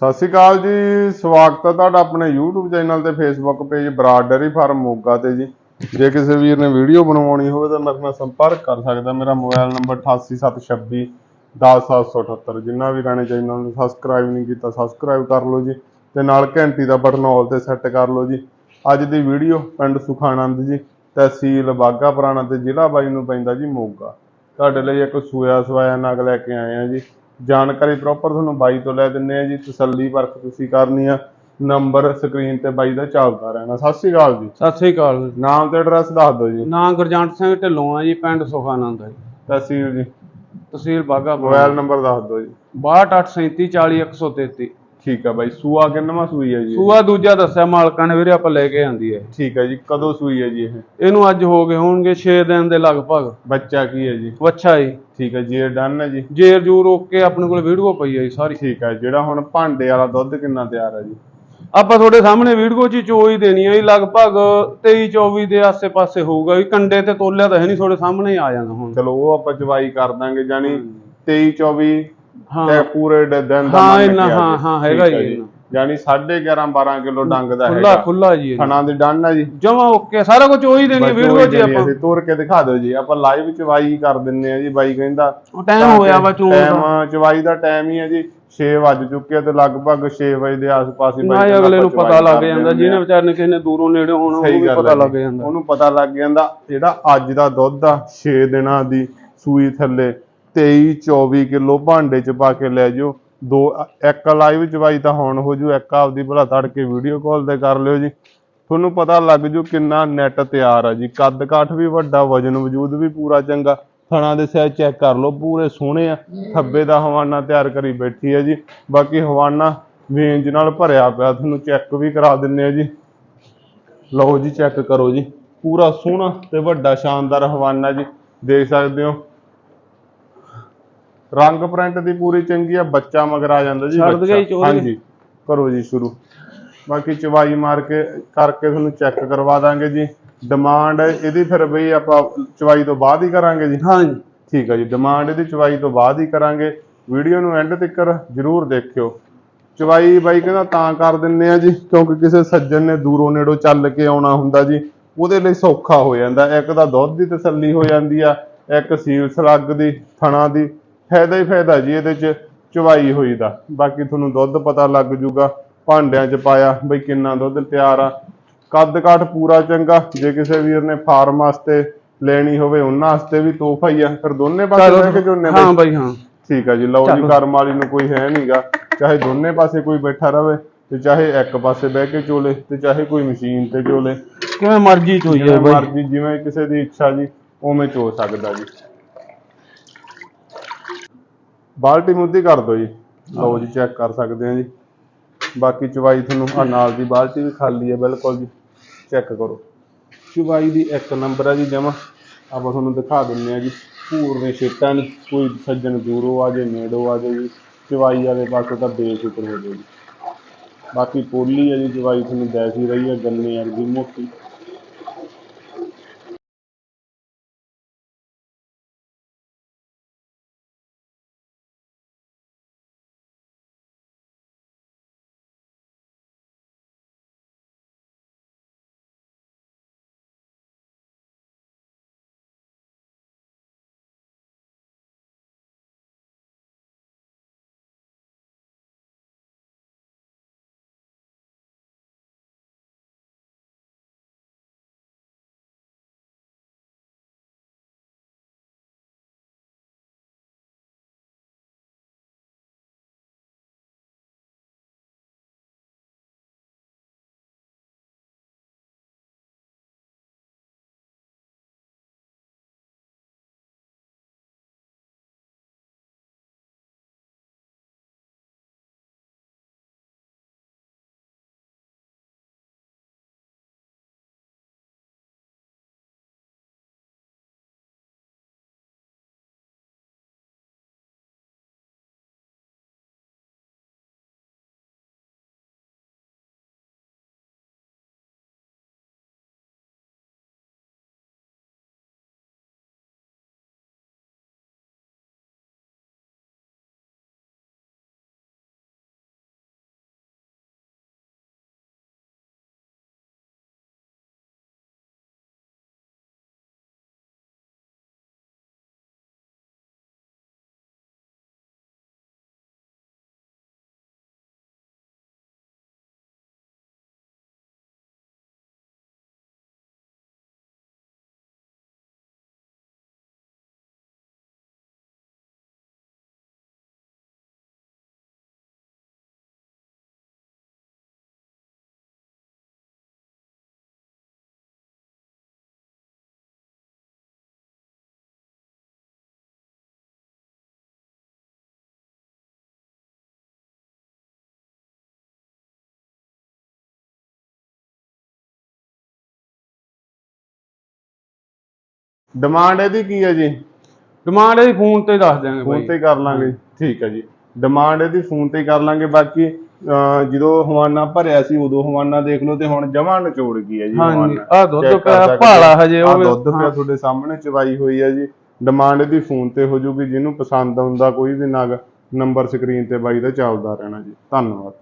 ਸਤਿ ਸ਼੍ਰੀ ਅਕਾਲ ਜੀ, ਸਵਾਗਤ ਹੈ ਤੁਹਾਡਾ ਆਪਣੇ YouTube ਚੈਨਲ ਤੇ Facebook page Brar dairy farm Moga ਤੇ ਜੀ। ਜੇ ਕਿਸੇ ਵੀਰ ਨੇ ਵੀਡੀਓ ਬਣਵਾਉਣੀ ਹੋਵੇ ਤਾਂ ਮੇਰੇ ਨਾਲ ਸੰਪਰਕ ਕਰ ਸਕਦਾ ਮੇਰਾ ਮੋਬਾਈਲ ਨੰਬਰ 8876 10778 ਜਿੰਨਾ ਵੀ ਗਾਣੇ ਚੈਨਲ ਨੂੰ ਸਬਸਕ੍ਰਾਈਬ ਨਹੀਂ ਕੀਤਾ ਸਬਸਕ੍ਰਾਈਬ ਕਰ ਲਓ ਜੀ ਤੇ ਨਾਲ ਘੰਟੀ ਦਾ ਬਟਨ ਆਲ ਤੇ ਸੈੱਟ ਕਰ ਲਓ ਜੀ। ਅੱਜ ਦੀ ਵੀਡੀਓ ਪਿੰਡ ਸੁਖਾਨੰਦ ਜੀ, ਤਹਿਸੀਲ ਬਾਗਾ ਪੁਰਾਣਾ ਤੇ ਜ਼ਿਲ੍ਹਾ ਬਾਈ ਨੂੰ ਪੈਂਦਾ ਜੀ ਮੋਗਾ। ਤੁਹਾਡੇ ਲਈ ਇੱਕ ਸੂਆ ਸਵਾਇਆ ਨਗ ਲੈ ਕੇ ਆਏ ਆ ਜੀ। ਜਾਣਕਾਰੀ ਪ੍ਰੋਪਰ ਤੁਹਾਨੂੰ ਬਾਈ ਤੋਂ ਲੈ ਦਿੰਨੇ ਆ ਜੀ ਤਸੱਲੀ ਪਰਖ ਤੁਸੀਂ ਕਰਨੀ ਆ। ਨੰਬਰ ਸਕਰੀਨ ਤੇ ਬਾਈ ਦਾ ਚੱਲਦਾ ਰਹਿਣਾ। ਸਤਿ ਸ਼੍ਰੀ ਅਕਾਲ ਜੀ। ਸਤਿ ਸ੍ਰੀ ਅਕਾਲ ਨਾਮ ਤੇ ਐਡਰੈਸ ਦੱਸ ਦਿਓ ਜੀ। ਨਾਂ ਗੁਰਜੰਟ ਸਿੰਘ ਢਿੱਲੋਂ ਆ ਜੀ ਪਿੰਡ ਸੁਖਾਨੰਦ ਹੈ ਜੀ। ਤਹਿਸੀਲ ਜੀ। ਤਹਿਸੀਲ ਬਾਗਾ ਮੋਬਾਈਲ ਨੰਬਰ ਦੱਸ ਦਿਓ ਜੀ। 6287340133 ਠੀਕ ਆ ਬਾਈ ਸੂਆ ਕਿੰਨਵਾਂ ਸੂਈ ਹੈ ਜੀ? ਸੂਆ ਦੂਜਾ ਦੱਸਿਆ ਮਾਲਕਾਂ ਨੇ ਵੀਰੇ ਆਪਾਂ ਲੈ ਕੇ ਆਂਦੀ ਹੈ ਠੀਕ ਹੈ ਜੀ ਕਦੋਂ ਸੂਈ ਹੈ ਜੀ ਇਹ? ਇਹਨੂੰ ਅੱਜ ਹੋ ਗਏ ਹੋਣਗੇ 6 ਦਿਨ ਦੇ ਲਗਭਗ। ਬੱਚਾ ਕੀ ਹੈ ਜੀ? ਵੱਛਾ ਜੀ। ਠੀਕ ਹੈ ਜੀ ਇਹ ਡਨ ਹੈ ਜੀ? ਜੇਰ ਜੂਰ ਓਕੇ ਆਪਣੇ ਕੋਲ ਵੀਡੀਓ ਪਈ ਹੈ ਜੀ ਸਾਰੀ। ਠੀਕ ਹੈ ਜਿਹੜਾ ਹੁਣ ਭਾਂਡੇ ਵਾਲਾ ਦੁੱਧ ਕਿੰਨਾ ਤਿਆਰ ਹੈ ਜੀ? ਆਪਾਂ ਤੁਹਾਡੇ ਸਾਹਮਣੇ ਵੀਡੀਓ 'ਚ ਹੀ ਚੋਈ ਦੇਣੀ ਹੈ ਜੀ ਲਗਭਗ 23 24 ਦੇ ਆਸੇ-ਪਾਸੇ ਹੋਊਗਾ ਵੀ ਕੰਡੇ ਤੇ ਤੋਲਿਆ ਤਾਂ ਹੈ ਨਹੀਂ ਤੁਹਾਡੇ ਸਾਹਮਣੇ ਹੀ ਆ ਜਾਣਾ ਹੁਣ। ਚਲੋ ਉਹ ਆਪਾਂ ਚਵਾਈ ਕਰ ਦਾਂਗੇ ਜਾਨੀ 23 24 ਹਾਂ। ਪੂਰੇ ਦਿਨ ਦਾ ਹਾਂ, ਇੰਨਾ, ਹਾਂ, ਜੀ। ਹਾਂ, ਹੈਗਾ ਜੀ। ਜਾਨੀ 11.5 12 ਕਿਲੋ ਡੰਗ ਦਾ ਖੁੱਲਾ ਹੈਗਾ। ਖੁੱਲਾ ਜੀ ਥਣਾ ਦੀ ਡਨ ਹੈ ਜੀ। ਜਮਾ ਓਕੇ ਸਾਰਾ ਕੁਝ ਉਹੀ ਦੇਣੀ ਵੀਡੀਓ ਜਿਹੜੀ ਆਪਾਂ। ਅਸੀਂ ਤੋਰ ਕੇ ਦਿਖਾ ਦਿਓ ਜੀ। ਆਪਾਂ ਲਾਈਵ ਚਵਾਈ ਕਰ ਦਿੰਨੇ ਆ ਜੀ ਬਾਈ ਕਹਿੰਦਾ। ਉਹ ਟਾਈਮ ਹੋਇਆ ਵਾ ਚੋਣ ਦਾ। ਟਾਈਮ ਚਵਾਈ ਦਾ ਟਾਈਮ ਹੀ ਹੈ ਜੀ। 6 ਵੱਜ ਚੁੱਕੇ ਤੇ ਲਗਭਗ 6 ਵਜੇ ਦੇ ਆਸ-ਪਾਸ ਹੀ ਬਾਈ ਅਗਲੇ ਨੂੰ ਪਤਾ ਲੱਗ ਜਾਂਦਾ। ਜਿਹਨੇ। ਵਿਚਾਰੇ ਨੇ ਕਿਸੇ ਨੇ ਦੂਰੋਂ ਨੇੜੇ ਹੋਣਾ ਉਹਨੂੰ ਪਤਾ ਲੱਗ ਜੀ। ਜਾਂਦਾ। ਉਹਨੂੰ ਪਤਾ ਲੱਗ ਜਾਂਦਾ ਜਿਹੜਾ ਅੱਜ ਦਾ ਦੁੱਧ ਆ 6 ਦਿਨਾਂ ਦੀ ਸੂਈ ਥੱਲੇ। 23 24 ਕਿਲੋ ਭਾਂਡੇ ਚ ਪਾ ਕੇ ਲੈ ਜਾਓ। ਦੋ, ਇੱਕ ਲਾਈਵ ਚਵਾਈ ਤਾਂ ਹੁਣ ਹੋ ਜੂ, ਇੱਕ ਆਪਦੀ ਭਲਾ ਤੜ ਕੇ ਵੀਡੀਓ ਕਾਲ ਤੇ ਕਰ ਲਿਓ ਜੀ। ਤੁਹਾਨੂੰ ਪਤਾ ਲੱਗ ਜੂ ਕਿੰਨਾ ਨੈਟ ਤਿਆਰ ਆ ਜੀ। ਕੱਦ ਕਾਠ ਵੀ ਵੱਡਾ, ਵਜਨ ਵਜੂਦ ਵੀ ਪੂਰਾ ਚੰਗਾ। ਥਣਾ ਦੇ ਸਾਈਜ਼ ਚੈੱਕ ਕਰ ਲਓ, ਪੂਰੇ ਸੋਹਣੇ ਆ। ਥੱਬੇ ਦਾ ਹਵਾਨਾ ਤਿਆਰ ਕਰੀ ਬੈਠੀ ਆ ਜੀ। ਬਾਕੀ ਹਵਾਨਾ ਵੇਂਜ ਨਾਲ ਭਰਿਆ ਪਿਆ, ਤੁਹਾਨੂੰ ਚੈੱਕ ਵੀ ਕਰਾ ਦਿੰਨੇ ਆ ਜੀ। ਲਓ ਜੀ ਚੈੱਕ ਕਰੋ ਜੀ। ਪੂਰਾ ਸੋਹਣਾ ਤੇ ਵੱਡਾ, ਸ਼ਾਨਦਾਰ ਹਵਾਨਾ ਜੀ। ਦੇਖ ਸਕਦੇ ਹੋ ਰੰਗ ਪ੍ਰਿੰਟ ਦੀ ਪੂਰੀ ਚੰਗੀ ਆ ਬੱਚਾ ਮਗਰ ਆ ਜਾਂਦਾ ਜੀ ਛੱਡ ਦਈਏ ਜੀ ਬੱਚਾ। ਚੋਰੀ। ਹਾਂਜੀ ਕਰੋ ਜੀ ਸ਼ੁਰੂ। ਬਾਕੀ ਚਵਾਈ ਮਾਰ ਕੇ ਕਰਕੇ ਤੁਹਾਨੂੰ ਚੈੱਕ ਕਰਵਾ ਦਾਂਗੇ ਜੀ। ਡਿਮਾਂਡ ਇਹਦੀ ਫਿਰ ਬਈ ਆਪਾਂ ਚਵਾਈ ਤੋਂ ਬਾਅਦ ਹੀ ਕਰਾਂਗੇ ਜੀ। ਹਾਂਜੀ ਠੀਕ ਹੈ ਜੀ ਡਿਮਾਂਡ ਇਹਦੀ ਚਵਾਈ ਤੋਂ ਬਾਅਦ ਹੀ ਕਰਾਂਗੇ। ਵੀਡੀਓ ਨੂੰ ਐਂਡ ਤੱਕ ਜਰੂਰ ਦੇਖਿਓ। ਚਵਾਈ ਬਾਈ ਕਹਿੰਦਾ ਤਾਂ ਕਰ ਦਿੰਨੇ ਆ ਜੀ ਕਿਉਂਕਿ ਕਿਸੇ ਸੱਜਣ ਨੇ ਦੂਰੋਂ ਨੇੜੋਂ ਚੱਲ ਕੇ ਆਉਣਾ ਹੁੰਦਾ ਜੀ। ਉਹਦੇ ਲਈ ਸੌਖਾ ਹੋ ਜਾਂਦਾ। ਇੱਕ ਤਾਂ ਦੁੱਧ ਦੀ ਤਸੱਲੀ ਹੋ ਜਾਂਦੀ ਆ ਇੱਕ ਸੀਲ ਸਲੱਗ ਦੀ ਥਣਾ ਦੀ। ਫਾਇਦਾ ਹੀ ਫਾਇਦਾ ਜੀ ਇਹਦੇ ਚ ਚਵਾਈ ਹੋਈ ਦਾ। ਬਾਕੀ ਤੁਹਾਨੂੰ ਦੁੱਧ ਪਤਾ ਲੱਗ ਜੂਗਾ ਭਾਂਡਿਆਂ ਚ ਪਾਇਆ ਬਈ ਕਿੰਨਾ ਦੁੱਧ ਤਿਆਰ ਆ। ਕੱਦ ਕਾਠ ਪੂਰਾ ਚੰਗਾ ਜੇ ਕਿਸੇ ਵੀਰ ਨੇ ਫਾਰਮ ਵਾਸਤੇ ਲੈਣੀ ਹੋਵੇ ਉਹਨਾਂ ਵਾਸਤੇ ਵੀ ਤੋਹਫਾ ਹੀ ਆ। ਫਿਰ ਦੋਨੇ ਪਾਸੇ ਬਹਿ ਕੇ ਬਈ? ਹਾਂ ਬਾਈ ਹਾਂ। ਠੀਕ ਆ ਜੀ ਲਓ ਜੀ। ਕਰਮ ਵਾਲੀ ਨੂੰ ਕੋਈ ਹੈ ਨਹੀਂਗਾ ਚਾਹੇ ਦੋਨੇ ਪਾਸੇ ਕੋਈ ਬੈਠਾ ਰਵੇ ਤੇ ਚਾਹੇ ਇੱਕ ਪਾਸੇ ਬਹਿ ਕੇ ਚੋਲੇ ਤੇ ਚਾਹੇ ਕੋਈ ਮਸ਼ੀਨ ਤੇ ਚੋਲੇ। ਕਿਵੇਂ ਮਰਜ਼ੀ ਚ ਹੋਈ ਜਿਵੇਂ ਮਰਜ਼ੀ ਜਿਵੇਂ ਕਿਸੇ ਦੀ ਇੱਛਾ ਜੀ ਉਵੇਂ ਚੋ ਸਕਦਾ ਜੀ। ਬਾਲਟੀ ਮੁੱਦੀ ਕਰ ਦਿਓ ਜੀ। ਲਓ ਜੀ ਚੈੱਕ ਕਰ ਸਕਦੇ ਆ ਜੀ। ਬਾਕੀ ਚਵਾਈ ਤੁਹਾਨੂੰ ਆ ਨਾਲ ਦੀ ਬਾਲਟੀ ਵੀ ਖਾਲੀ ਹੈ ਬਿਲਕੁਲ ਜੀ। ਚੈੱਕ ਕਰੋ। ਚਵਾਈ ਦੀ ਇੱਕ ਨੰਬਰ ਹੈ ਜੀ ਜਮਾ। ਆਪਾਂ ਤੁਹਾਨੂੰ ਦਿਖਾ ਦਿੰਨੇ ਆ ਜੀ। ਪੂਰਨੇ ਛੇਟਾਂ ਨਹੀਂ ਕੋਈ ਸੱਜਣ ਦੂਰੋਂ ਆ ਜੇ, ਨੇੜੋਂ ਆ ਜੇ ਜੀ। ਚਵਾਈ ਵਾਲੇ ਪਾਸੇ ਤਾਂ ਬੇਫਿਕਰ ਹੋ ਜਾਓ ਜੀ। ਬਾਕੀ ਪੋਲੀ ਹੈ ਜੀ ਚਵਾਈ ਤੁਹਾਨੂੰ ਦੱਸ ਹੀ ਰਹੀ ਹੈ ਗੰਨੇ ਵਰਗੀ ਮੋਟੀ। ਡਿਮਾਂਡ ਇਹਦੀ ਕੀ ਹੈ ਜੀ? ਡਿਮਾਂਡ ਇਹਦੀ ਫੋਨ ਤੇ ਦੱਸ ਦਿਆਂਗੇ ਫੋਨ ਤੇ ਕਰ ਲਾਂਗੇ। ਠੀਕ ਹੈ ਜੀ। ਡਿਮਾਂਡ ਇਹਦੀ ਫੋਨ ਤੇ ਕਰ ਲਾਂਗੇ। ਬਾਕੀ ਜਦੋਂ ਹਵਾਨਾ ਭਰਿਆ ਸੀ ਉਦੋਂ ਹਵਾਨਾ ਦੇਖ ਲਓ ਤੇ ਹੁਣ ਜਮਾਂ ਨਿਚੋੜ ਗਈ ਹੈ ਜੀ ਹਾਂਜੀ। ਆ ਦੁੱਧ ਪਿਆ ਭਾਲਾ। ਹਜੇ ਉਹ ਦੁੱਧ ਪਿਆ। ਤੁਹਾਡੇ ਸਾਹਮਣੇ ਚਵਾਈ ਹੋਈ ਹੈ ਜੀ। ਡਿਮਾਂਡ ਇਹਦੀ ਫੋਨ ਤੇ ਹੋ ਜੂਗੀ। ਜਿਹਨੂੰ ਪਸੰਦ ਆਉਂਦਾ ਕੋਈ ਵੀ ਨਗ ਨੰਬਰ ਸਕਰੀਨ ਤੇ ਬਾਈ ਦਾ ਚੱਲਦਾ ਰਹਿਣਾ ਜੀ। ਧੰਨਵਾਦ।